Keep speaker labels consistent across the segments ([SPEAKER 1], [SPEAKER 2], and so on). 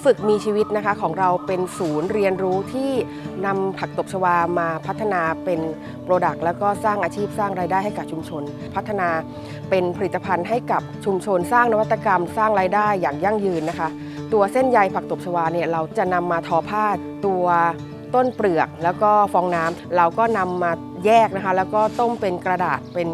[SPEAKER 1] ย์ฝึกมีชีวิตนะคะของเราเป็นศูนย์เรียนรู้ที่นำผักตบชวามาพัฒนาเป็นโปรดักต์แล้วก็สร้างอาชีพสร้างรายได้ให้กับชุมชน พัฒนาเป็นผลิตภัณฑ์ให้กับชุมชน สร้างนวัตกรรม สร้างรายได้อย่างยั่งยืนนะคะ ตัวเส้นใยผักตบชวาเนี่ยเราจะนำมาทอผ้าตัวต้นเปลือกแล้วก็ฟองน้ำเราก็นำมาแยกนะคะ แล้วก็ต้มเป็นกระดาษเป็น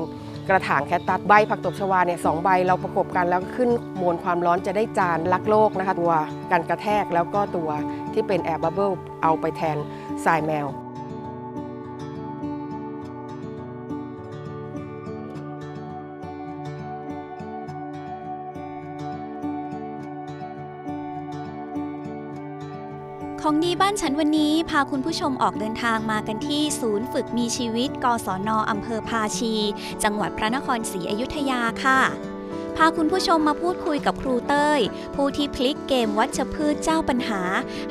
[SPEAKER 1] กระถางแคตตัสใบผักตบชวาเนี่ยสองใบเราประกบกันแล้วขึ้นมวลความร้อนจะได้จานรักโลกนะคะตัวกันกระแทกแล้วก็ตัวที่เป็นแอร์บับเบิลเอาไปแทนทรายแมว
[SPEAKER 2] ของดีบ้านฉันวันนี้พาคุณผู้ชมออกเดินทางมากันที่ศูนย์ฝึกมีชีวิต กศนอำเภอภาชี จังหวัดพระนครศรีอยุธยาค่ะ พาคุณผู้ชมมาพูดคุยกับครูเต้ย ผู้ที่พลิกเกมวัชพืชเจ้าปัญหา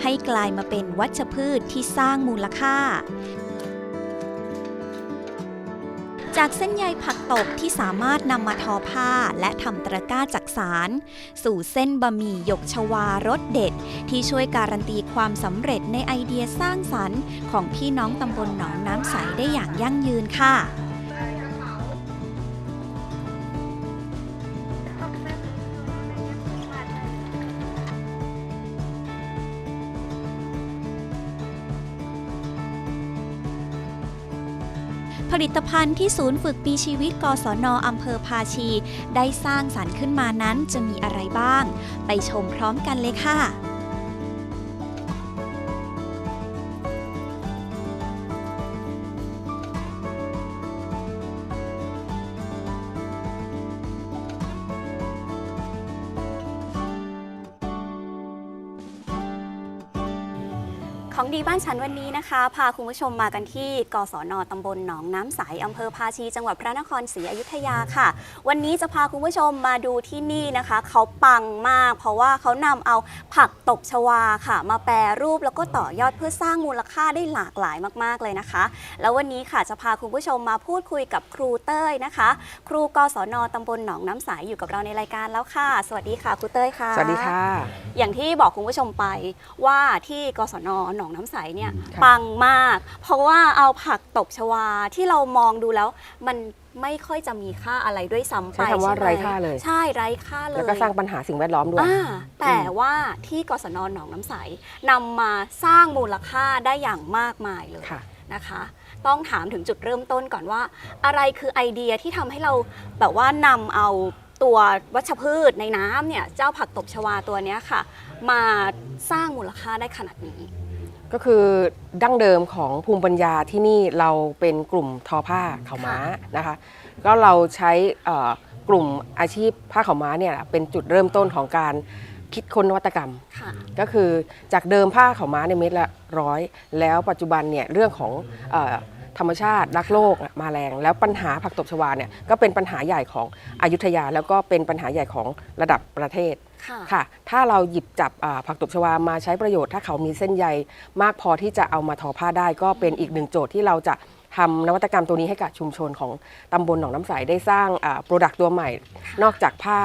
[SPEAKER 2] ให้กลายมาเป็นวัชพืชที่สร้างมูลค่า จากเส้นใยผักตบที่สามารถนำมาทอผ้าและทำตะกร้าจักสาร สู่เส้นบะหมี่หยกชวารสเด็ด ที่ช่วยการันตีความสำเร็จในไอเดียสร้างสรรค์ ของพี่น้องตำบลหนองน้ำใสได้อย่างยั่งยืนค่ะ ลิตภัณฑ์ที่ศูนย์ฝึกปีชีวิตกศนอำเภอภาชี ได้สร้างสรรค์ขึ้นมานั้นจะมีอะไรบ้าง ไปชมพร้อมกันเลยค่ะ ของดีบ้านฉันวันนี้นะคะ พาคุณผู้ชมมากันที่กศนตำบลหนองน้ำใสอำเภอภาชี จังหวัดพระนครศรีอยุธยาค่ะ วันนี้จะพาคุณผู้ชมมาดูที่นี่นะคะ เขาปังมาก เพราะว่าเขานำเอาผักตบชวาค่ะ มาแปรรูปแล้วก็ต่อยอดเพื่อสร้างมูลค่าได้หลากหลายมากๆเลยนะคะ แล้ววันนี้ค่ะจะพาคุณผู้ชมมาพูดคุยกับครูเต้ยนะคะ ครูกศนตำบลหนองน้ำใสอยู่กับเราในรายการแล้วค่ะ สวัสดีค่ะครูเต้ยค่ะ
[SPEAKER 1] สวัสดีค่ะ
[SPEAKER 2] อย่างที่บอกคุณผู้ชมไปว่าที่กศนหนองน้ำใสเนี่ย
[SPEAKER 1] ค่ะ
[SPEAKER 2] ปังมาก เพราะว่าเอาผักตบชวาที่เรามองดูแล้ว มันไม่ค่อยจะมีค่าอะไรด้วยซ้ำไป
[SPEAKER 1] ใช้คำว่า
[SPEAKER 2] ใช่หม
[SPEAKER 1] ไร้ค่าเลย
[SPEAKER 2] ใช่ไร้ค่าเลย
[SPEAKER 1] แล้วก็สร้างปัญหาสิ่งแวดล้อมด้วย
[SPEAKER 2] อ่าแต่ว่าที่กศนหนองน้ำใสนำมาสร้างมูลค่าได้อย่างมากมายเลย
[SPEAKER 1] ค่ะ
[SPEAKER 2] นะคะ ต้องถามถึงจุดเริ่มต้นก่อนว่า อะไรคือไอเดียที่ทำให้เราแบบว่านำเอาตัววัชพืชในน้ำเนี่ยเจ้าผักตบชวาตัวเนี้ยค่ะ มาสร้างมูลค่าได้ขนาดนี้
[SPEAKER 1] ก็คือดั้งเดิมของภูมิปัญญาที่นี่เราเป็นกลุ่มทอผ้าขาวม้านะคะ ก็เราใช้เอ่อกลุ่มอาชีพผ้าขาวม้าเนี่ยเป็นจุดเริ่มต้นของการคิดค้นนวัตกรรม
[SPEAKER 2] ค่ะ
[SPEAKER 1] ก็คือจากเดิมผ้าขาวม้าในยเม็ดละร้อยแล้วปัจจุบันเนี่ยเรื่องของเออ ธรรมชาติรักโลกอะมาแรง แล้วปัญหาผักตบชวาเนี่ยก็เป็นปัญหาใหญ่ของอยุธยา แล้วก็เป็นปัญหาใหญ่ของระดับประเทศ
[SPEAKER 2] ค่ะ
[SPEAKER 1] ค่ะถ้าเราหยิบจับอ่าผักตบชวามาใช้ประโยชน์ ถ้าเขามีเส้นใยมากพอที่จะเอามาทอผ้าได้ ก็เป็นอีกหนึ่งโจทย์ที่เราจะทำนวัตกรรมตัวนี้ให้กับชุมชนของตำบลหนองน้ำใสได้สร้างโปรดักต์ตัวใหม่ นอกจากผ้า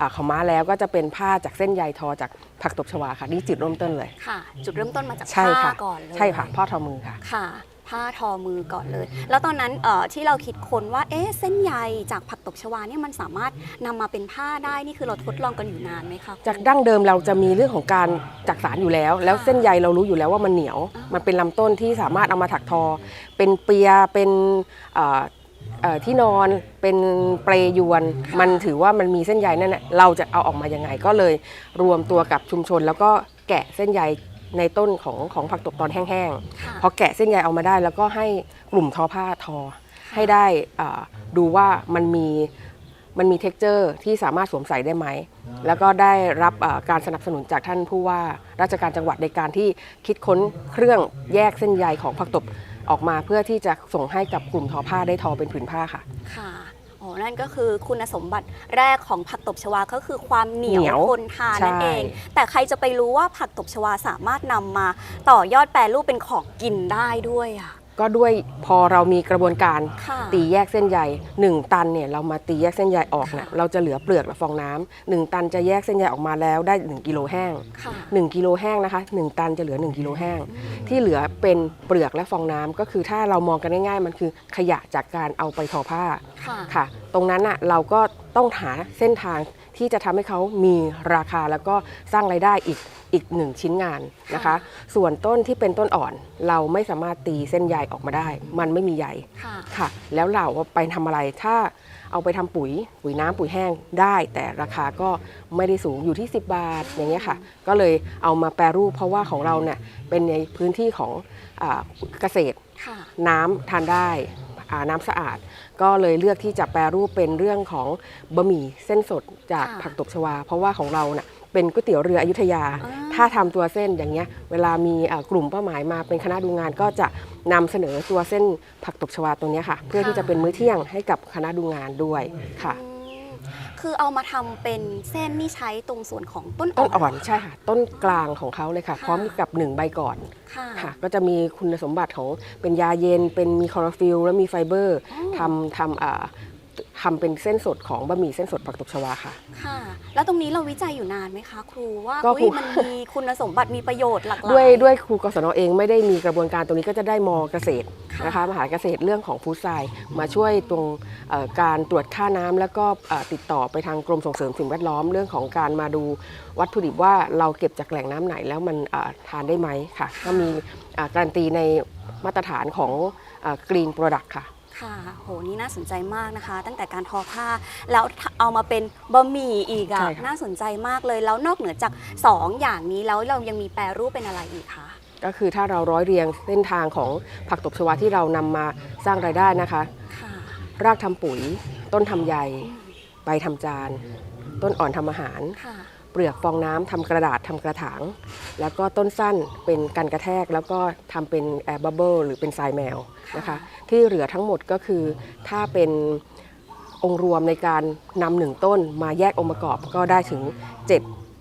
[SPEAKER 1] อ่าขาวม้าแล้วก็จะเป็นผ้าจากเส้นใยทอจากผักตบชวาค่ะนี่จุดเริ่มต้นเลย
[SPEAKER 2] ค่ะ จุดเริ่มต้นมาจาก
[SPEAKER 1] ใช่
[SPEAKER 2] ผ้า
[SPEAKER 1] ค่ะ
[SPEAKER 2] ก่อนเลย
[SPEAKER 1] ใช่ค่ะพ่อทอมือค่ะ
[SPEAKER 2] ค่ะ ผ้าทอมือก่อนเลย แล้วตอนนั้นเอ่อที่เราคิดค้นว่าเอ๊ะเส้นใยจากผักตบชวาเนี่ยมันสามารถนำมาเป็นผ้าได้นี่คือเราทดลองกันอยู่นานไหมคะ
[SPEAKER 1] จากดั้งเดิมเราจะมีเรื่องของการจักสารอยู่แล้ว แล้วเส้นใยเรารู้อยู่แล้วว่ามันเหนียว
[SPEAKER 2] อ่ามั
[SPEAKER 1] มันเป็นลำต้นที่สามารถเอามาถักทอ เป็นเปียเป็นเอ่อเอ่อที่นอนเป็นเปรยวน มันถือว่ามันมีเส้นใยนั่นแหละเราจะเอาออกมายังไงก็เลยรวมตัวกับชุมชน แล้วก็แกะเส้นใย ในต้นของของผักตบตอนแห้งๆ
[SPEAKER 2] ค่ะ
[SPEAKER 1] พอแกะเส้นใยเอามาได้ แล้วก็ให้กลุ่มทอผ้าทอ ให้ได้อ่าดูว่ามันมีมันมีเท็กเจอร์ที่สามารถสวมใส่ได้ไหม แล้วก็ได้รับอ่าการสนับสนุนจากท่านผู้ว่าราชการจังหวัดในการที่คิดค้นเครื่องแยกเส้นใยของผักตบออกมาเพื่อที่จะส่งให้กับกลุ่มทอผ้าได้ทอเป็นผืนผ้าค่ะ
[SPEAKER 2] ค่ะโอ้นั่นก็คือคุณสมบัติแรกของผักตบชวาก็คือความเหนียว
[SPEAKER 1] เหนียว
[SPEAKER 2] ทนทานนั่น
[SPEAKER 1] ใช่
[SPEAKER 2] เอง แต่ใครจะไปรู้ว่าผักตบชวาสามารถนำมาต่อยอดแปรรูปเป็นของกินได้ด้วยอะ
[SPEAKER 1] ก็ด้วยพอเรามีกระบวนการ
[SPEAKER 2] ค่ะ
[SPEAKER 1] ตีแยกเส้นใย1 ตันเนี่ยเรามาตีแยกเส้นใยออกเนี่ย
[SPEAKER 2] ค่ะ
[SPEAKER 1] เราจะเหลือเปลือกและฟองน้ำหนึ่งตันจะแยกเส้นใยออกมาแล้วได้ 1กิโลแห้ง
[SPEAKER 2] ค่ะ
[SPEAKER 1] 1กิโลแห้งนะคะ1ตันจะเหลือ 1กิโลแห้ง ที่เหลือเป็นเปลือกและฟองน้ำก็คือถ้าเรามองกันง่ายๆ มันคือขยะจากการเอาไปทอผ้า
[SPEAKER 2] ค่ะ
[SPEAKER 1] ค่ะ ตรงนั้นอะเราก็ต้องหาเส้นทาง ที่จะทำให้เขามีราคาแล้วก็สร้างไรายได้อีกอีกหนึ่งชิ้นงานนะคะ
[SPEAKER 2] ค่ะ
[SPEAKER 1] ส่วนต้นที่เป็นต้นอ่อนเราไม่สามารถตีเส้นใยออกมาได้ มันไม่มีใย
[SPEAKER 2] ค่ะ
[SPEAKER 1] ค่ะแล้วเราเอาไปทำอะไรถ้าเอาไปทำปุ๋ยปุ๋ยน้ำปุ๋ยแห้งได้ แต่ราคาก็ไม่ได้สูงอยู่ที่ 10 บาทอย่างเงี้ยค่ะ ก็เลยเอามาแปรรูปเพราะว่าของเราเนี่ยเป็นในพื้นที่ของอาเกษตร
[SPEAKER 2] ค่ะ
[SPEAKER 1] น้ำทานได้อ่าน้ำสะอาด ก็เลยเลือกที่จะแปรรูปเป็นเรื่องของบะหมี่เส้นสดจาก
[SPEAKER 2] ค่ะ
[SPEAKER 1] ผักตบชวา เพราะว่าของเราเน่ะเป็นก๋วยเตี๋ยวเรืออยุธยา
[SPEAKER 2] อ่า
[SPEAKER 1] ถ้าทำตัวเส้นอย่างเงี้ยเวลามีอ่ากลุ่มเป้าหมายมาเป็นคณะดูงานก็จะนำเสนอตัวเส้นผักตบชวาตรงเนี้ยค่ะ เพื่อที่จะเป็นมื้อเที่ยงให้กับคณะดูงานด้วยค่ะ
[SPEAKER 2] อืม คือเอามาทำเป็นเส้นนี่ใช้ตรงส่วนของต้น
[SPEAKER 1] ต้น
[SPEAKER 2] อ่
[SPEAKER 1] อ่
[SPEAKER 2] อ
[SPEAKER 1] อนนใช่ค่ะ ต้นกลางของเขาเลยค่ะ
[SPEAKER 2] ค่ะ
[SPEAKER 1] พร้อมกับหนึ่งใบก่อน
[SPEAKER 2] ค่ะ
[SPEAKER 1] ค่ะ ก็จะมีคุณสมบัติของเป็นยาเย็น เป็นมีคลอโรฟิลและมีไฟเบอร์
[SPEAKER 2] อ๋อ
[SPEAKER 1] ทำทำอ่า ทำเป็นเส้นสดของบะหมี่เส้นสดผักตบชวาค่ะ
[SPEAKER 2] ค่ะ แล้วตรงนี้เราวิจัยอยู่นานไหมคะ ครูว่า
[SPEAKER 1] ก็
[SPEAKER 2] อุ๊ย
[SPEAKER 1] ครู
[SPEAKER 2] มันมีคุณสมบัติมีประโยชน์หลากหลาย
[SPEAKER 1] ด้วยด้วยครูกศนเองไม่ได้มีกระบวนการตรงนี้ก็จะได้มเกษตร
[SPEAKER 2] ค่ะ
[SPEAKER 1] นะคะมหาเกษตรเรื่องของฟู้ดไซด์มาช่วยตรงเอ่อการตรวจค่าน้ำแล้วก็เอ่อติดต่อไปทางกรมส่งเสริมสิ่งแวดล้อมเรื่องของการมาดูวัตถุดิบว่าเราเก็บจากแหล่งน้ำไหนแล้วมันเอ่อทานได้ไหมค่ะ ก็มีอ่าการันตีในมาตรฐานของกรีนโปรดักต์ค่ะ
[SPEAKER 2] ค่ะโหนี่น่าสนใจมากนะคะ ตั้งแต่การทอผ้าแล้วเอามาเป็นบะหมี่อีกอะ
[SPEAKER 1] ใช่ค่ะ
[SPEAKER 2] น่าสนใจมากเลยแล้วนอกเหนือจาก 2 อย่างนี้แล้วเรายังมีแปรรูปเป็นอะไรอีกคะ
[SPEAKER 1] ก็คือถ้าเราร้อยเรียงเส้นทางของผักตบชวาที่เรานำมาสร้างรายได้นะคะ
[SPEAKER 2] ค่ะ
[SPEAKER 1] รากทำปุ๋ย ต้นทำใย ใบทำจาน ต้นอ่อนทำอาหาร
[SPEAKER 2] ค่ะ
[SPEAKER 1] เปลือกฟองน้ำทำกระดาษทำกระถาง แล้วก็ต้นสั้นเป็นกันกระแทก แล้วก็ทำเป็นแอร์บับเบิลหรือเป็นทรายแมวนะคะที่เหลือทั้งหมดก็คือถ้าเป็นองค์รวมในการนำหนึ่งต้นมาแยกองค์ประกอบก็ได้ถึง 7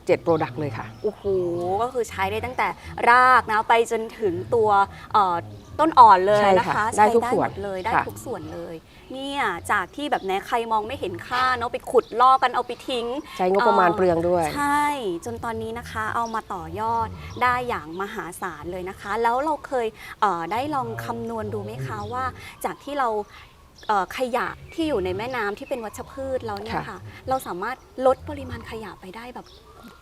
[SPEAKER 1] 7โปรดักต์เลยค่ะ
[SPEAKER 2] โอ้โห ก็คือใช้ได้ตั้งแต่รากนะไปจนถึงตัว ต้นอ่อนเลย
[SPEAKER 1] ใช่
[SPEAKER 2] นะ
[SPEAKER 1] ค่ะ
[SPEAKER 2] คะ
[SPEAKER 1] ได้ทุกส่วน
[SPEAKER 2] หมดเลยได้
[SPEAKER 1] ค่ะ
[SPEAKER 2] ทุกส่วนเลยเนี่ยจากที่แบบไหนใครมองไม่เห็นค่าเนาะไปขุดลอกกันเอาไปทิ้ง
[SPEAKER 1] ใช้งบประมาณ
[SPEAKER 2] เอ่อ
[SPEAKER 1] เปลืองด้วย
[SPEAKER 2] ใช่ จนตอนนี้นะคะเอามาต่อยอดได้อย่างมหาศาลเลยนะคะ แล้วเราเคยเอ่อได้ลองคำนวณดูไหมคะว่า จากที่เราเอ่อขยะที่อยู่ในแม่น้ำที่เป็นวัชพืชแล้วเนี่ย
[SPEAKER 1] ค่ะ
[SPEAKER 2] ค่ะ เราสามารถลดปริมาณขยะไปได้แบบ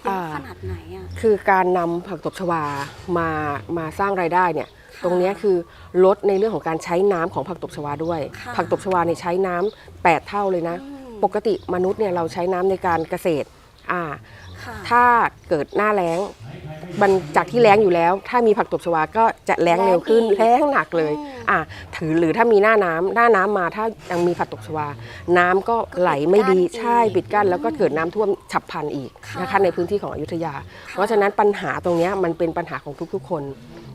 [SPEAKER 2] เยอะ
[SPEAKER 1] อ่า
[SPEAKER 2] ขนาดไหนอะ
[SPEAKER 1] คือการนำผักตบชวามามาสร้างรายได้เนี่ย
[SPEAKER 2] ค่ะ
[SPEAKER 1] ตรงเนี้ยคือลดในเรื่องของการใช้น้ำของผักตบชวาด้วย
[SPEAKER 2] ค่ะ
[SPEAKER 1] ผักตบชวาเนี่ยใช้น้ำ8เท่าเลยนะ
[SPEAKER 2] อืม
[SPEAKER 1] ปกติมนุษย์เนี่ยเราใช้น้ำในการเกษตรอ่า
[SPEAKER 2] ค่ะ
[SPEAKER 1] ถ้าเกิดหน้าแล้ง มันจากที่แล้งอยู่แล้ว ถ้ามีผักตบชวาก็จะแล้งเร็วขึ้น
[SPEAKER 2] แล้
[SPEAKER 1] แล้
[SPEAKER 2] ง
[SPEAKER 1] งหนักเลย
[SPEAKER 2] อืม
[SPEAKER 1] อ่าถือหรือถ้ามีหน้าน้ำหน้าน้ำมาถ้ายังมีผักตบชวา น้ำก็ไหลไม่ดี
[SPEAKER 2] ปิดกั้น
[SPEAKER 1] ใช่
[SPEAKER 2] อีก
[SPEAKER 1] ปิดกั้น
[SPEAKER 2] อืม
[SPEAKER 1] แล้วก็เกิดน้ำท่วมฉับพลันอีก
[SPEAKER 2] ค่ะ
[SPEAKER 1] นะคะในพื้นที่ของอยุธยา เพราะฉะนั้นปัญหาตรงเนี้ยมันเป็นปัญหาของทุกๆคน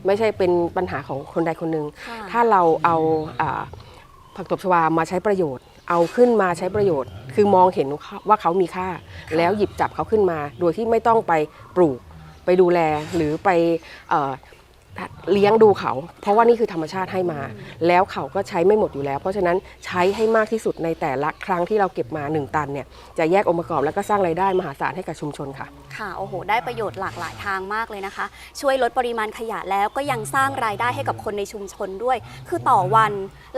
[SPEAKER 1] ไม่ใช่เป็นปัญหาของคนใดคนหนึ่ง
[SPEAKER 2] ค่ะ
[SPEAKER 1] ถ้าเราเอาอ่าผักตบชวามาใช้ประโยชน์เอาขึ้นมาใช้ประโยชน์ คือมองเห็นว่าเขามีค่า แล้วหยิบจับเขาขึ้นมา โดยที่ไม่ต้องไปปลูก ไปดูแลหรือไปเอ่อเลี้ยงดูเขา เพราะว่านี่คือธรรมชาติให้มา แล้วเขาก็ใช้ไม่หมดอยู่แล้ว เพราะฉะนั้นใช้ให้มากที่สุดในแต่ละครั้งที่เราเก็บมา 1 ตันเนี่ยจะแยกองค์ประกอบแล้วก็สร้างรายได้มหาศาลให้กับชุมชนค่ะ
[SPEAKER 2] ค่ะโอ้โห ได้ประโยชน์หลากหลายทางมากเลยนะคะ ช่วยลดปริมาณขยะแล้วก็ยังสร้างรายได้ให้กับคนในชุมชนด้วย คือต่อวัน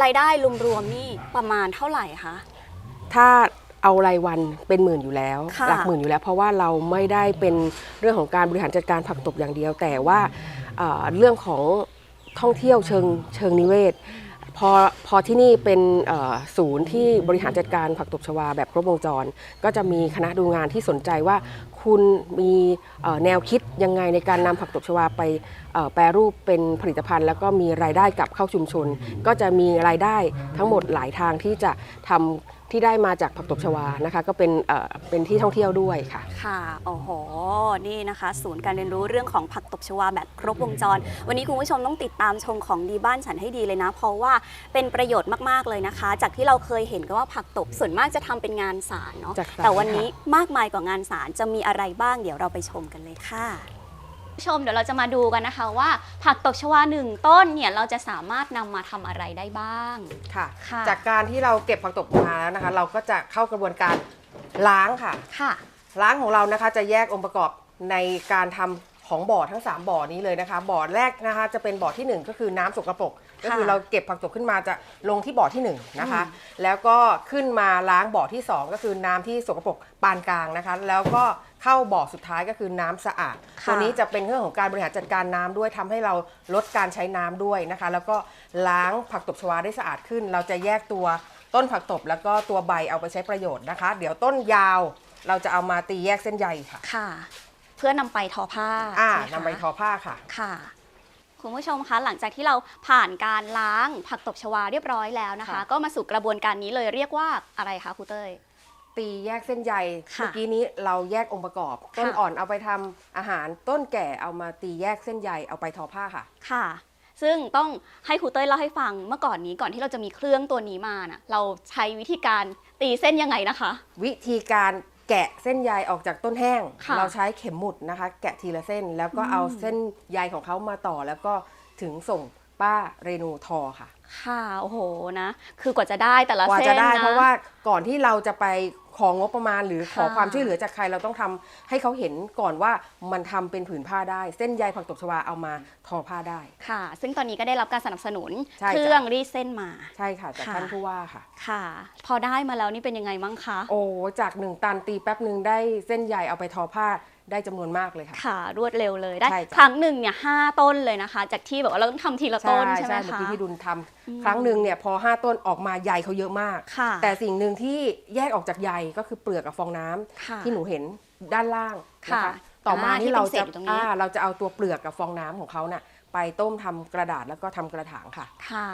[SPEAKER 2] รายได้รวมๆนี่ประมาณเท่าไหร่คะ
[SPEAKER 1] ถ้า เอารายวันเป็นหมื่นอยู่แล้ว
[SPEAKER 2] ค่ะ
[SPEAKER 1] หลัหมื่นอยู่แล้ว เพราะว่าเราไม่ได้เป็นเรื่องของการบริหารจัดการผักตบอย่างเดียว แต่ว่าเอ่อเรื่องของท่องเที่ยวเชิงเชิงนิเวศ พอพอที่นี่เป็นเอ่อศูนย์ที่บริหารจัดการผักตบชวาแบบครบวงจร ก็จะมีคณะดูงานที่สนใจว่า คุณมีเอ่อแนวคิดยังไงในการนำผักตบชวาไปเอ่อแปรรูปเป็นผลิตภัณฑ์ แล้วก็มีรายได้กลับเข้าชุมชน ก็จะมีรายได้ทั้งหมดหลายทางที่จะทำ ที่ได้มาจากผักตบชวานะคะก็เป็นเอ่อเป็นที่ท่องเที่ยวด้วยค่ะ
[SPEAKER 2] ค่ะโอ้โห นี่นะคะ ศูนย์การเรียนรู้เรื่องของผักตบชวาแบบครบวงจร วันนี้คุณผู้ชมต้องติดตามชมของดีบ้านฉันให้ดีเลยนะ เพราะว่าเป็นประโยชน์มาก ๆ เลยนะคะ จากที่เราเคยเห็นก็ว่าผักตบส่วนมากจะทำเป็นงานสารเนาะ
[SPEAKER 1] จากสาร
[SPEAKER 2] แต่วันนี้มากมายกว่างานสารจะมีอะไรบ้างเดี๋ยวเราไปชมกันเลยค่ะ ชมเดี๋ยวเราจะมาดูกันนะคะว่า ผักตบชวาหนึ่งต้นเนี่ยเราจะสามารถนำมาทำอะไรได้บ้าง
[SPEAKER 1] ค่ะ
[SPEAKER 2] ค่ะ
[SPEAKER 1] จากการที่เราเก็บผักตบมาแล้วนะคะ เราก็จะเข้ากระบวนการล้างค่ะ
[SPEAKER 2] ค่ะ
[SPEAKER 1] ล้างของเรานะคะจะแยกองค์ประกอบในการทำของบ่อทั้ง 3 บ่อนี้เลยนะคะ บ่อแรกนะคะจะเป็นบ่อทีหนึ่1 ก็คือน้ำสกปรก ก็คือเราเก็บผักตบขึ้นมาจะลงที่บ่อที่1นะคะ
[SPEAKER 2] อืม
[SPEAKER 1] แล้วก็ขึ้นมาล้างบ่อที่ 2 ก็คือน้ำที่สกปรกปานกลางนะคะ แล้วก็เข้าบ่อสุดท้ายก็คือน้ำสะอาด ตัวนี้จะเป็นเรื่องของการบริหารจัดการน้ำด้วยทำให้เราลดการใช้น้ำด้วยนะคะ แล้วก็ล้างผักตบชวาได้สะอาดขึ้น เราจะแยกตัวต้นผักตบแล้วก็ตัวใบเอาไปใช้ประโยชน์นะคะ เดี๋ยวต้นยาวเราจะเอามาตีแยกเส้นใยค่ะ
[SPEAKER 2] ค่ะ เพื่อนำไปทอผ้า
[SPEAKER 1] อ่า
[SPEAKER 2] ใช่หมคะ
[SPEAKER 1] นำไปทอผ้าค่ะ
[SPEAKER 2] ค่ะ คุณผู้ชมคะหลังจากที่เราผ่านการล้างผักตบชวาเรียบร้อยแล้วนะคะ
[SPEAKER 1] ค่ะ
[SPEAKER 2] ก็มาสู่กระบวนการนี้เลยเรียกว่าอะไรคะครูเต้ย
[SPEAKER 1] ตีแยกเส้นใย
[SPEAKER 2] ค่ะ
[SPEAKER 1] เมื่อกี้นี้เราแยกองค์ประกอบ ต้น
[SPEAKER 2] ค่ะ
[SPEAKER 1] อ่อนเอาไปทำอาหารต้นแก่เอามาตีแยกเส้นใยเอาไปทอผ้าค่ะ
[SPEAKER 2] ค่ะ ซึ่งต้องให้ครูเต้ยเล่าให้ฟังเมื่อก่อนนี้ก่อนที่เราจะมีเครื่องตัวนี้มาน่ะเราใช้วิธีการตีเส้นยังไงนะคะ
[SPEAKER 1] วิธีการ แกะเส้นใยออกจากต้นแห้ง
[SPEAKER 2] ค่ะ
[SPEAKER 1] เราใช้เข็มหมุดนะคะ แกะทีละเส้นแล้วก็เอาเส้นใยของเขามาต่อ แล้วก็ถึงส่งป้าเรนูทอค่ะ
[SPEAKER 2] ค่ะ โอ้โหนะ คือกว่าจะได้แต่ละ
[SPEAKER 1] กว่า
[SPEAKER 2] เส้น
[SPEAKER 1] จะได้
[SPEAKER 2] น
[SPEAKER 1] เพราะว่าก่อนที่เราจะไป ของงบประมาณหรือขอ
[SPEAKER 2] ค่ะ
[SPEAKER 1] ความช่วยเหลือจากใครเราต้องทำให้เขาเห็นก่อนว่ามันทำเป็นผืนผ้าได้ เส้นใยผักตบชวาเอามาทอผ้าได้
[SPEAKER 2] ค่ะ ซึ่งตอนนี้ก็ได้รับการสนับสนุน
[SPEAKER 1] ใช่จ้ะ
[SPEAKER 2] เครื่องรีดเส้นมา
[SPEAKER 1] ใช่ค่ะจาก
[SPEAKER 2] ค่ะ
[SPEAKER 1] ท่านผู้ว่าค่ะ
[SPEAKER 2] ค่ะ พอได้มาแล้วนี่เป็นยังไงบ้างคะ
[SPEAKER 1] โอ้จากหนึ่งตันตีแป๊บหนึ่งได้เส้นใยเอาไปทอผ้า ได้จำนวนมากเลยค่ะ
[SPEAKER 2] ค่ะรวดเร็วเลยได้
[SPEAKER 1] ใช่จ้ะ
[SPEAKER 2] ครั้งหนึ่งเนี่ยห้าต้นเลยนะคะ จากที่แบบว่าเราต้องทำทีละต้นใช่ไหม
[SPEAKER 1] เมื่อ
[SPEAKER 2] คะ
[SPEAKER 1] กี้พี่ดุลทำครั้งหนึ่งเนี่ยพอ 5 ต้นออกมาใยเขาเยอะมาก
[SPEAKER 2] ค่ะ
[SPEAKER 1] แต่สิ่งหนึ่งที่แยกออกจากใยก็คือเปลือกกับฟองน้ำ
[SPEAKER 2] ค่ะ
[SPEAKER 1] ที่หนูเห็นด้านล่างนะ
[SPEAKER 2] ค่ะ
[SPEAKER 1] คะ ต่อมา
[SPEAKER 2] อ่าที่
[SPEAKER 1] นี่เรา
[SPEAKER 2] เป็นเศษ
[SPEAKER 1] จะ
[SPEAKER 2] อยู่ตรงนี้
[SPEAKER 1] อ่าเราจะเอาตัวเปลือกกับฟองน้ำของเขาน่ะ ไปต้มทำกระดาษแล้วก็ทำกระถางค่ะ
[SPEAKER 2] ค่ะ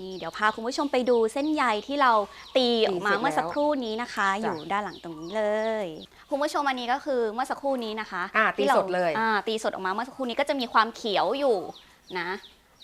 [SPEAKER 2] นี่เดี๋ยวพาคุณผู้ชมไปดูเส้นใยที่เราตีออกมา
[SPEAKER 1] ตีเสร็จ
[SPEAKER 2] เมื่อสักครู่นี้นะคะ
[SPEAKER 1] จ้ะ
[SPEAKER 2] อยู่ด้านหลังตรงนี้เลย คุณผู้ชมอันนี้ก็คือเมื่อสักครู่นี้นะคะ
[SPEAKER 1] อ่าตี
[SPEAKER 2] ที่รา
[SPEAKER 1] สดเลย
[SPEAKER 2] อ่าตีสดออกมาเมื่อสักครู่นี้ก็จะมีความเขียวอยู่นะ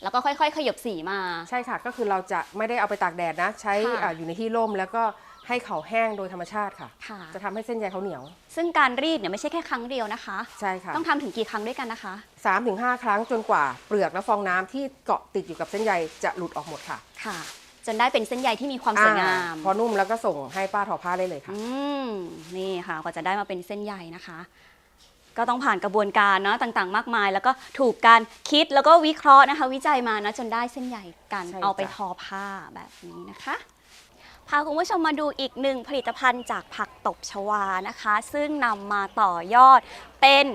[SPEAKER 2] แล้วก็ค่อยๆ ขยบสีมา
[SPEAKER 1] ใช่ค่ะก็คือเราจะไม่ได้เอาไปตากแดดนะ ใช้
[SPEAKER 2] ค่ะ
[SPEAKER 1] อ่าอยู่ในที่ร่มแล้วก็ ให้เขาแห้งโดยธรรมชาติค่ะ
[SPEAKER 2] ค่ะ
[SPEAKER 1] จะทำให้เส้นใยเขาเหนียว
[SPEAKER 2] ซึ่งการรีดเนี่ยไม่ใช่แค่ครั้งเดียวนะคะ
[SPEAKER 1] ใช่ค่ะ
[SPEAKER 2] ต้องทำถึงกี่ครั้งด้วยกันนะคะ
[SPEAKER 1] สามถึงห้าครั้งจนกว่าเปลือกและฟองน้ำที่เกาะติดอยู่กับเส้นใยจะหลุดออกหมดค่ะ
[SPEAKER 2] ค่ะ จนได้เป็นเส้นใยที่มีความสวยงาม
[SPEAKER 1] อ่พอนุ่มแล้วก็ส่งให้ป้าทอผ้าได้เลยค่ะ
[SPEAKER 2] อืม นี่ค่ะกว่าจะได้มาเป็นเส้นใยนะคะ ก็ต้องผ่านกระบวนการเนาะต่างๆ มากมาย แล้วก็ถูกการคิดแล้วก็วิเคราะห์นะคะ วิจัยมานะจนได้เส้นใยกัน
[SPEAKER 1] ใช่
[SPEAKER 2] เอาไป
[SPEAKER 1] จ้ะ
[SPEAKER 2] ทอผ้าแบบนี้นะคะ พาคุณผู้ชมมาดูอีกหนึ่งผลิตภัณฑ์จากผักตบชวานะคะ ซึ่งนำมาต่อยอดเป็น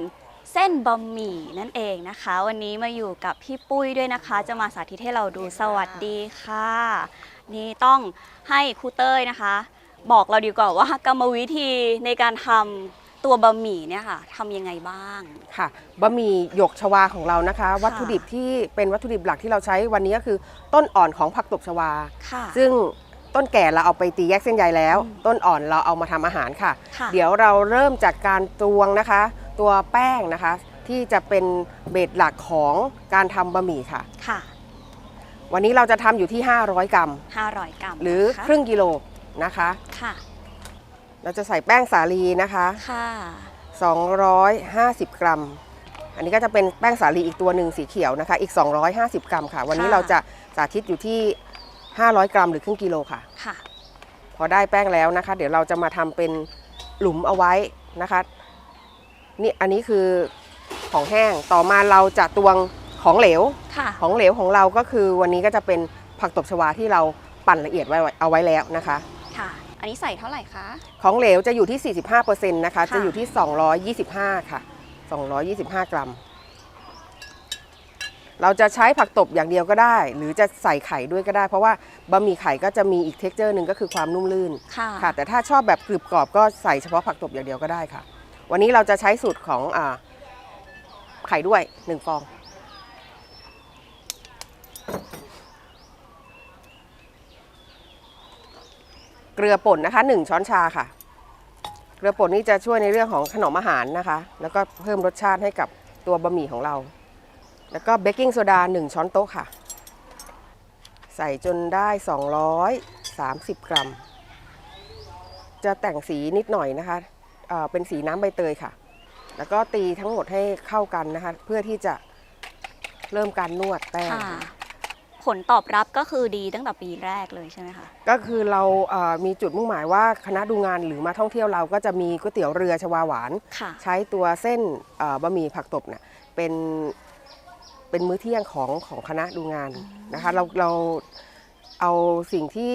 [SPEAKER 2] เส้นบะหมี่นั่นเองนะคะ วันนี้มาอยู่กับพี่ปุ้ยด้วยนะคะ จะมาสาธิตให้เราดูสวัสดีค่ะ นี่ต้องให้ครูเต้ยนะคะ บอกเราดีกว่าว่ากรรมวิธีในการทำตัวบะหมี่เนี่ยค่ะทำยังไงบ้าง
[SPEAKER 1] ค่ะบะหมี่หยกชวาของเรานะคะ วัตถุดิบที่เป็นวัตถุดิบหลักที่เราใช้วันนี้ก็คือ ต้นอ่อนของผักตบชวา
[SPEAKER 2] ค่ะ
[SPEAKER 1] ซึ่ง ต้นแก่เราเอาไปตีแยกเส้นใยแล้ว
[SPEAKER 2] อืม
[SPEAKER 1] ต้นอ่อนเราเอามาทำอาหารค่ะ
[SPEAKER 2] ค่ะ
[SPEAKER 1] เดี๋ยวเราเริ่มจากการตวงนะคะ ตัวแป้งนะคะ ที่จะเป็นเบสหลักของการทำบะหมี่ค่ะ
[SPEAKER 2] ค่ะ
[SPEAKER 1] วันนี้เราจะทำอยู่ที่ 500 กรัม
[SPEAKER 2] 500 กรัม
[SPEAKER 1] หรือ
[SPEAKER 2] นะะ
[SPEAKER 1] ครึ่งกิโลนะคะ
[SPEAKER 2] ค่ะ
[SPEAKER 1] เราจะใส่แป้งสาลีนะคะ
[SPEAKER 2] ค่ะ
[SPEAKER 1] 250 กรัม อันนี้ก็จะเป็นแป้งสาลีอีกตัวหนึ่งสีเขียวนะคะ อีก 250 กรัมค่ะ วันนี้
[SPEAKER 2] ค่ะ
[SPEAKER 1] เราจะสาธิตอยู่ที่ 500 กรัมหรือครึ่งกิโลค่ะ
[SPEAKER 2] ค่ะ
[SPEAKER 1] พอได้แป้งแล้วนะคะ เดี๋ยวเราจะมาทำเป็นหลุมเอาไว้นะคะนี่อันนี้คือของแห้งต่อมาเราจะตวงของเหลว
[SPEAKER 2] ค่ะ
[SPEAKER 1] ของเหลวของเราก็คือวันนี้ก็จะเป็นผักตบชวาที่เราปั่นละเอียดไว้เอาไว้แล้วนะคะ
[SPEAKER 2] ค่ะ อันนี้ใส่เท่าไหร่คะ
[SPEAKER 1] ของเหลวจะอยู่ที่ 45%นะคะ
[SPEAKER 2] ค่ะ
[SPEAKER 1] จะอยู่ที่ 225 ค่ะ 225 กรัม เราจะใช้ผักตบอย่างเดียวก็ได้ หรือจะใส่ไข่ด้วยก็ได้ เพราะว่าบะหมี่ไข่ก็จะมีอีกเท็กเจอร์หนึ่งก็คือความนุ่มลื่น
[SPEAKER 2] ค่ะ
[SPEAKER 1] ค่ะแต่ถ้าชอบแบบกรึบกรอบก็ใส่เฉพาะผักตบอย่างเดียวก็ได้ค่ะ วันนี้เราจะใช้สูตรของอาไข่ด้วย1ฟอง เกลือป่นนะคะ1ช้อนชาค่ะ เกลือป่นนี่จะช่วยในเรื่องของขนมอาหารนะคะ แล้วก็เพิ่มรสชาติให้กับตัวบะหมี่ของเรา แล้วก็เบกกิ้งโซดา 1 ช้อนโต๊ะค่ะ ใส่จนได้ 230 กรัม จะแต่งสีนิดหน่อยนะคะเอ่อเป็นสีน้ำใบเตยค่ะ แล้วก็ตีทั้งหมดให้เข้ากันนะคะ เพื่อที่จะเริ่มการนวดแป้ง
[SPEAKER 2] ค่ะผลตอบรับก็คือดีตั้งแต่ปีแรกเลยใช่ไหมคะ
[SPEAKER 1] ก็คือเราเอ่อมีจุดมุ่งหมายว่าคณะดูงานหรือมาท่องเที่ยวเราก็จะมีก๋วยเตี๋ยวเรือชวาหวาน
[SPEAKER 2] ค่ะ
[SPEAKER 1] ใช้ตัวเส้นเอ่อบะหมี่ผักตบเนี่ยเป็น เป็นมื้อเที่ยงของของคณะดูงานนะคะ เราเราเอาสิ่งที่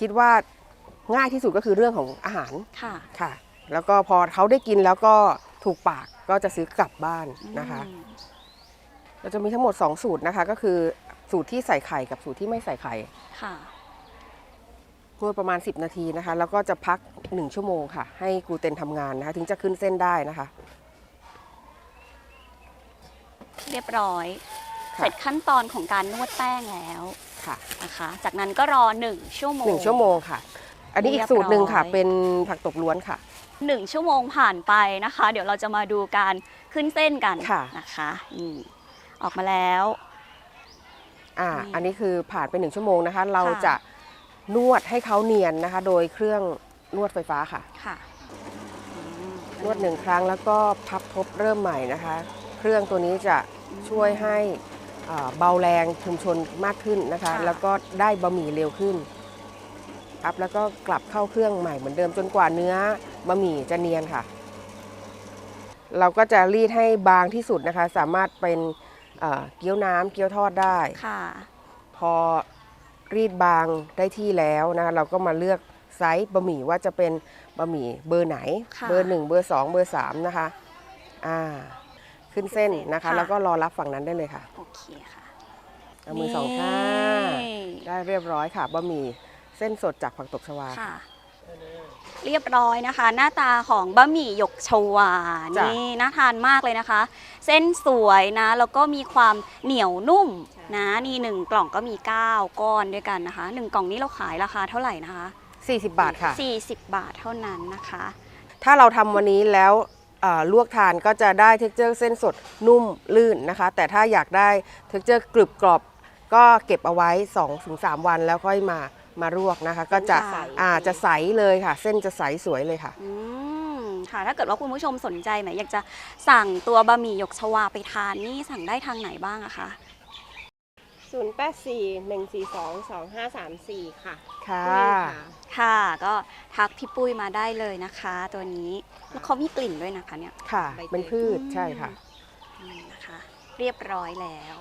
[SPEAKER 1] คิดว่าง่ายที่สุดก็คือเรื่องของอาหาร
[SPEAKER 2] ค่ะ
[SPEAKER 1] ค่ะ แล้วก็พอเขาได้กินแล้วก็ถูกปากก็จะซื้อกลับบ้านนะคะ
[SPEAKER 2] อืม
[SPEAKER 1] เราจะมีทั้งหมด 2 สูตรนะคะ ก็คือสูตรที่ใส่ไข่กับสูตรที่ไม่ใส่ไข่
[SPEAKER 2] ค่ะ
[SPEAKER 1] นวดประมาณ 10 นาทีนะคะ แล้วก็จะพัก 1 ชั่วโมงค่ะ ให้กลูเตนทำงานนะคะ ถึงจะขึ้นเส้นได้นะคะ
[SPEAKER 2] เรียบร้อย
[SPEAKER 1] ค่ะ
[SPEAKER 2] เสร็จขั้นตอนของการนวดแป้งแล้ว
[SPEAKER 1] ค่ะ
[SPEAKER 2] นะคะ จากนั้นก็รอ 1 ชั่วโมง
[SPEAKER 1] หนึ่งชั่วโมงค่ะ อันนี้อีกสูตรหนึ่งค่ะ
[SPEAKER 2] เรียบร้อย
[SPEAKER 1] เป็นผักตบล้วนค่ะ
[SPEAKER 2] หนึ่งชั่วโมงผ่านไปนะคะ เดี๋ยวเราจะมาดูการขึ้นเส้นกัน
[SPEAKER 1] ค่ะ
[SPEAKER 2] นะคะนี่ออกมาแล้ว
[SPEAKER 1] อ่า
[SPEAKER 2] นี่
[SPEAKER 1] อันนี้คือผ่านไปหนึ่งชั่วโมงนะคะ เรา
[SPEAKER 2] ค่ะ
[SPEAKER 1] จะนวดให้เขาเนียนนะคะ โดยเครื่องนวดไฟฟ้าค่ะ
[SPEAKER 2] ค่ะอืม
[SPEAKER 1] นวดหนึ่งครั้งแล้วก็พับทบเริ่มใหม่นะคะ เครื่องตัวนี้จะ ช่วยให้อ่าเบาแรงชุมชนมากขึ้นนะคะ แล้วก็ได้บะหมี่เร็วขึ้นพับแล้วก็กลับเข้าเครื่องใหม่เหมือนเดิมจนกว่าเนื้อบะหมี่จะเนียนค่ะ เราก็จะรีดให้บางที่สุดนะคะ สามารถเป็นเอ่อเกี๊ยวน้ำเกี๊ยวทอดได้
[SPEAKER 2] ค่ะ
[SPEAKER 1] พอรีดบางได้ที่แล้วนะคะเราก็มาเลือกไซส์บะหมี่ว่าจะเป็นบะหมี่เบอร์ไหน
[SPEAKER 2] ค่ะ
[SPEAKER 1] เบอร์หนึ่งเบอร์สองเบอร์สามนะคะ อ่า ขึ้นเส้นนะคะ แล้วก็รอรับฝั่งนั้นได้เลยค่ะ
[SPEAKER 2] โอเคค่ะ
[SPEAKER 1] เอามือสองข้าง
[SPEAKER 2] นี่
[SPEAKER 1] ได้เรียบร้อยค่ะบะหมี่เส้นสดจากผักตบชวา
[SPEAKER 2] ค่ะ เรียบร้อยนะคะ หน้าตาของบะหมี่หยกชวา
[SPEAKER 1] จ้ะ
[SPEAKER 2] นี่น่าทานมากเลยนะคะ เส้นสวยนะ แล้วก็มีความเหนียวนุ่มนะนี่หนึ่งกล่องก็มี 9 ก้อนด้วยกันนะคะหนึ่งกล่องนี้เราขายราคาเท่าไหร่นะคะ
[SPEAKER 1] 40 บาทค่ะ
[SPEAKER 2] 40 บาทเท่านั้นนะคะ
[SPEAKER 1] ถ้าเราทำวันนี้แล้วอ่า ลวกทานก็จะได้เท็กเจอร์เส้นสดนุ่มลื่นนะคะ แต่ถ้าอยากได้เท็กเจอร์กรึบกรอบก็เก็บเอาไว้ 2-3 วันแล้วค่อยมามาลวกนะคะ ก็จะ
[SPEAKER 2] ใส
[SPEAKER 1] อ่าจะใสเลยค่ะ เส้นจะใสสวยเลยค่ะ
[SPEAKER 2] อืมค่ะ ถ้าเกิดว่าคุณผู้ชมสนใจไหมอยากจะสั่งตัวบะหมี่หยกชวาไปทานนี่สั่งได้ทางไหนบ้างอะคะ
[SPEAKER 3] 0841422534 ค่ะ
[SPEAKER 1] ค่ะ
[SPEAKER 3] คุยค่ะ
[SPEAKER 2] ค่ะ ก็ทักพี่ปุ้ยมาได้เลยนะคะ ตัวนี้แล้วเขามีกลิ่นด้วยนะคะเนี่ย
[SPEAKER 1] ค่ะ
[SPEAKER 3] ใบเตย
[SPEAKER 1] เป็นพืชใช่ค่ะ
[SPEAKER 2] นี่นะคะ เรียบร้อยแล้ว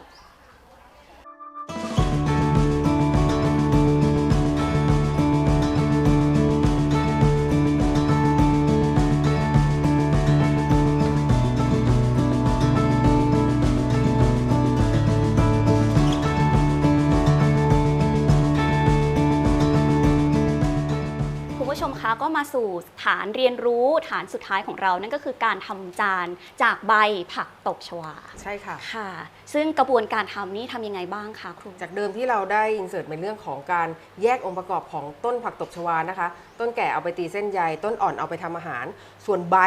[SPEAKER 2] ก็มาสู่ฐานเรียนรู้ฐานสุดท้ายของเรา นั่นก็คือการทำจานจากใบผักตบชวา
[SPEAKER 1] ใช่ค่ะ
[SPEAKER 2] ค่ะ ซึ่งกระบวนการทำนี่ทำยังไงบ้างคะครู
[SPEAKER 1] จากเดิมที่เราได้อินเสิร์ตเป็นเรื่องของการแยกองค์ประกอบของต้นผักตบชวานะคะ ต้นแก่เอาไปตีเส้นใย ต้นอ่อนเอาไปทำอาหาร ส่วนใบ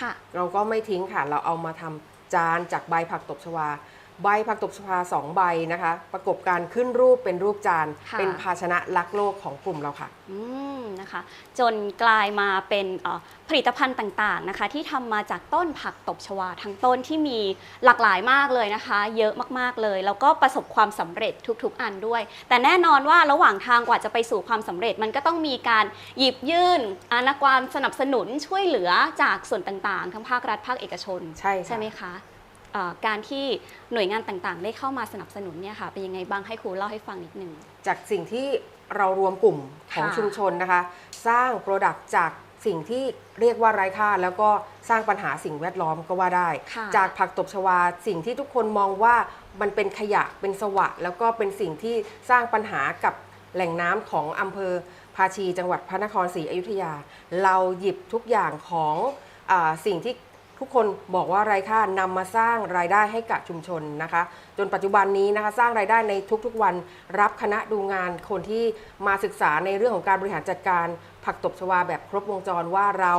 [SPEAKER 2] ค่ะ
[SPEAKER 1] เราก็ไม่ทิ้งค่ะ เราเอามาทำจานจากใบผักตบชวา ใบผักตบชวาสองใบนะคะ ประกบการขึ้นรูปเป็นรูปจาน
[SPEAKER 2] ค่ะ
[SPEAKER 1] เป็นภาชนะรักโลกของกลุ่มเราค่ะ
[SPEAKER 2] อืมนะคะ จนกลายมาเป็นเอ่อผลิตภัณฑ์ต่างๆนะคะ ที่ทำมาจากต้นผักตบชวาทั้งต้นที่มีหลากหลายมากเลยนะคะ เยอะมากๆเลย แล้วก็ประสบความสำเร็จทุกๆ อันด้วย แต่แน่นอนว่าระหว่างทางกว่าจะไปสู่ความสำเร็จมันก็ต้องมีการหยิบยื่นอาณาความสนับสนุนช่วยเหลือจากส่วนต่างๆ ทั้งภาครัฐภาคเอกชน
[SPEAKER 1] ใช่ค่ะ
[SPEAKER 2] ใช่ไหมคะเอ่อ การที่หน่วยงานต่างๆ ได้เข้ามาสนับสนุนเนี่ยค่ะเป็นยังไงบ้างให้ครูเล่าให้ฟังนิดนึง
[SPEAKER 1] จากสิ่งที่เรารวมกลุ่มของ
[SPEAKER 2] ค่ะ
[SPEAKER 1] ชุมชนนะคะ สร้างโปรดักต์จากสิ่งที่เรียกว่าไร้ค่า แล้วก็สร้างปัญหาสิ่งแวดล้อมก็ว่าได้
[SPEAKER 2] ค่ะ
[SPEAKER 1] จากผักตบชวาสิ่งที่ทุกคนมองว่ามันเป็นขยะเป็นสวะ แล้วก็เป็นสิ่งที่สร้างปัญหากับแหล่งน้ำของอำเภอภาชีจังหวัดพระนครศรีอยุธยา เราหยิบทุกอย่างของอาสิ่งที่ ทุกคนบอกว่าไร้ค่านำมาสร้างรายได้ให้กับชุมชนนะคะ จนปัจจุบันนี้นะคะสร้างรายได้ในทุกๆวัน รับคณะดูงานคนที่มาศึกษาในเรื่องของการบริหารจัดการผักตบชวาแบบครบวงจรว่าเรา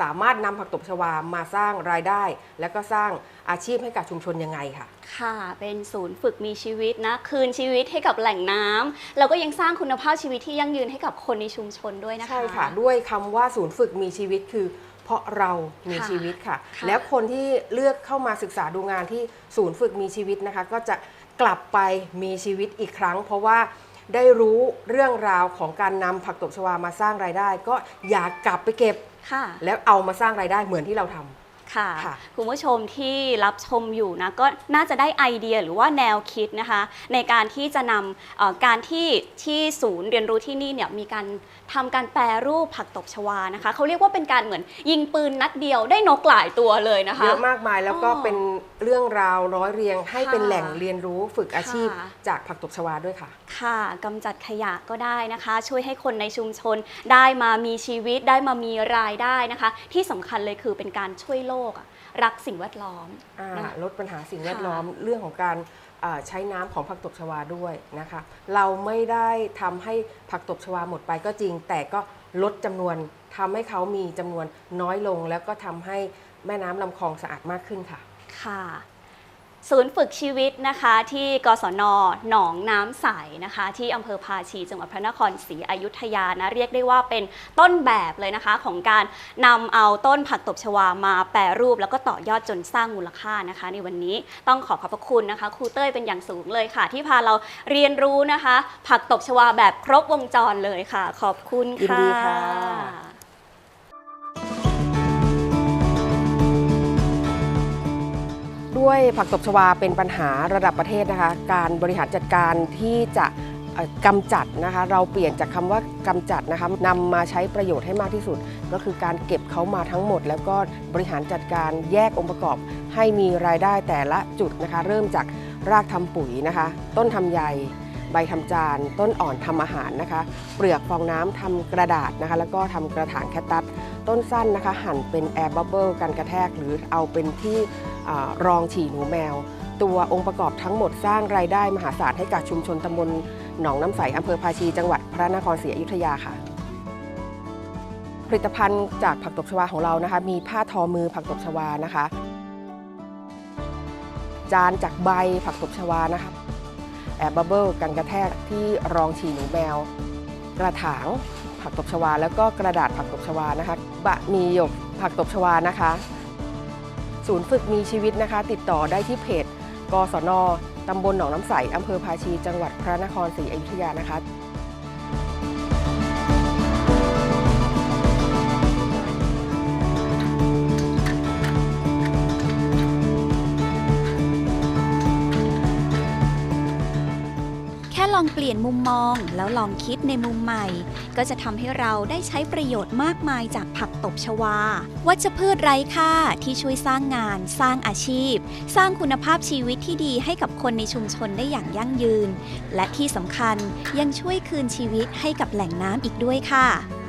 [SPEAKER 1] สามารถนำผักตบชวามาสร้างรายได้ และก็สร้างอาชีพให้กับชุมชนยังไงค่ะ
[SPEAKER 2] ค่ะเป็นศูนย์ฝึกมีชีวิตนะ คืนชีวิตให้กับแหล่งน้ำแล้วก็ยังสร้างคุณภาพชีวิตที่ยั่งยืนให้กับคนในชุมชนด้วยนะคะ
[SPEAKER 1] ใช่ค่ะ ด้วยคำว่าศูนย์ฝึกมีชีวิตคือเพราะเรามี
[SPEAKER 2] ค่ะ
[SPEAKER 1] ชีวิตค่ะ
[SPEAKER 2] ค่ะ
[SPEAKER 1] แล้วคนที่เลือกเข้ามาศึกษาดูงานที่ศูนย์ฝึกมีชีวิตนะคะ ก็จะกลับไปมีชีวิตอีกครั้ง เพราะว่าได้รู้เรื่องราวของการนำผักตบชวามาสร้างรายได้ ก็อยากกลับไปเก็บ
[SPEAKER 2] ค่ะ
[SPEAKER 1] แล้วเอามาสร้างรายได้เหมือนที่เราทำ
[SPEAKER 2] ค่ะ
[SPEAKER 1] ค่ะ
[SPEAKER 2] คุณผู้ชมที่รับชมอยู่นะก็น่าจะได้ไอเดียหรือว่าแนวคิดนะคะ ในการที่จะนำเอ่อการที่ที่ศูนย์เรียนรู้ที่นี่เนี่ยมีการทำการแปรรูปผักตบชวานะคะเขาเรียกว่าเป็นการเหมือนยิงปืนนัดเดียวได้นกหลายตัวเลยนะคะ
[SPEAKER 1] เยอะมากมายแล้วก็
[SPEAKER 2] อ๋อ
[SPEAKER 1] เป็นเรื่องราวร้อยเรียง ให้
[SPEAKER 2] ค่ะ
[SPEAKER 1] เป็นแหล่งเรียนรู้ฝึกอาชีพ
[SPEAKER 2] ค่ะ
[SPEAKER 1] จากผักตบชวาด้วยค่ะ
[SPEAKER 2] ค่ะกำจัดขยะก็ได้นะคะ ช่วยให้คนในชุมชนได้มามีชีวิตได้มามีรายได้นะคะ ที่สำคัญเลยคือเป็นการช่วยโลกอะรักสิ่งแวดล้อม
[SPEAKER 1] อ่า
[SPEAKER 2] นะคะ
[SPEAKER 1] ลดปัญหาสิ่งแวดล้อมเรื่องของการอ่าใช้น้ำของผักตบชวาด้วยนะคะ เราไม่ได้ทำให้ผักตบชวาหมดไปก็จริง แต่ก็ลดจำนวนทำให้เขามีจำนวนน้อยลง แล้วก็ทำให้แม่น้ำลำคลองสะอาดมากขึ้นค่ะ
[SPEAKER 2] ค่ะ ศูนย์ฝึกชีวิตนะคะที่กศนหนองน้ำใสนะคะ ที่อำเภอภาชีจังหวัดพระนครศรีอยุธยานะเรียกได้ว่าเป็นต้นแบบเลยนะคะ ของการนำเอาต้นผักตบชวามาแปรรูป แล้วก็ต่อยอดจนสร้างมูลค่านะคะ ในวันนี้ต้องขอขอบพระคุณนะคะครูเต้ยเป็นอย่างสูงเลยค่ะ ที่พาเราเรียนรู้นะคะ ผักตบชวาแบบครบวงจรเลยค่ะ ขอบคุณค่ะ
[SPEAKER 1] ด้วยผักตบชวาเป็นปัญหาระดับประเทศนะคะ การบริหารจัดการที่จะกำจัดนะคะ เราเปลี่ยนจากคำว่ากำจัดนะคะนำมาใช้ประโยชน์ให้มากที่สุด ก็คือการเก็บเขามาทั้งหมด แล้วก็บริหารจัดการแยกองค์ประกอบ ให้มีรายได้แต่ละจุดนะคะ เริ่มจากรากทำปุ๋ยนะคะ ต้นทำใยใบทำจาน ต้นอ่อนทำอาหารนะคะ เปลือกฟองน้ำทำกระดาษนะคะ แล้วก็ทำกระถางแคตตัส ต้นสั้นนะคะ หั่นเป็นแอร์บับเบิลกันกระแทก หรือเอาเป็นที่ รองฉี่หนูแมว ตัวองค์ประกอบทั้งหมดสร้างรายได้มหาศาลให้กับชุมชนตำบลหนองน้ำใสอำเภอภาชีจังหวัดพระนครศรีอยุธยาค่ะ ผลิตภัณฑ์จากผักตบชวาของเรานะคะ มีผ้าทอมือผักตบชวานะคะ จานจากใบผักตบชวานะคะแอร์บับเบิลกันกระแทกที่รองฉี่หนูแมว กระถางผักตบชวา แล้วก็กระดาษผักตบชวานะคะ บะหมีหยกผักตบชวานะคะ ศูนย์ฝึกมีชีวิตนะคะ ติดต่อได้ที่เพจ กศนตำบลหนองน้ำใสอำเภอภาชี จังหวัดพระนครศรีอยุธยานะคะ
[SPEAKER 3] องเปลี่ยนมุมมองแล้วลองคิดในมุมใหม่ ก็จะทำให้เราได้ใช้ประโยชน์มากมายจากผักตบชวา วัชพืชไร้ค่าที่ช่วยสร้างงาน สร้างอาชีพ สร้างคุณภาพชีวิตที่ดีให้กับคนในชุมชนได้อย่างยั่งยืน และที่สำคัญยังช่วยคืนชีวิตให้กับแหล่งน้ำอีกด้วยค่ะ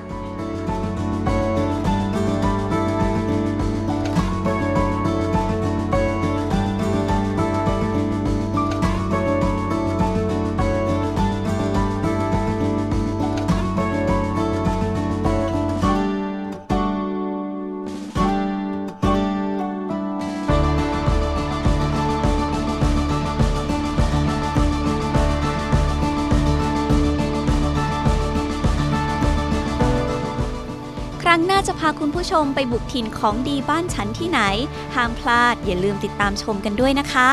[SPEAKER 3] าคุณผู้ชมไปบุกถิ่นของดีบ้านฉันที่ไหน ห้ามพลาดอย่าลืมติดตามชมกันด้วยนะคะ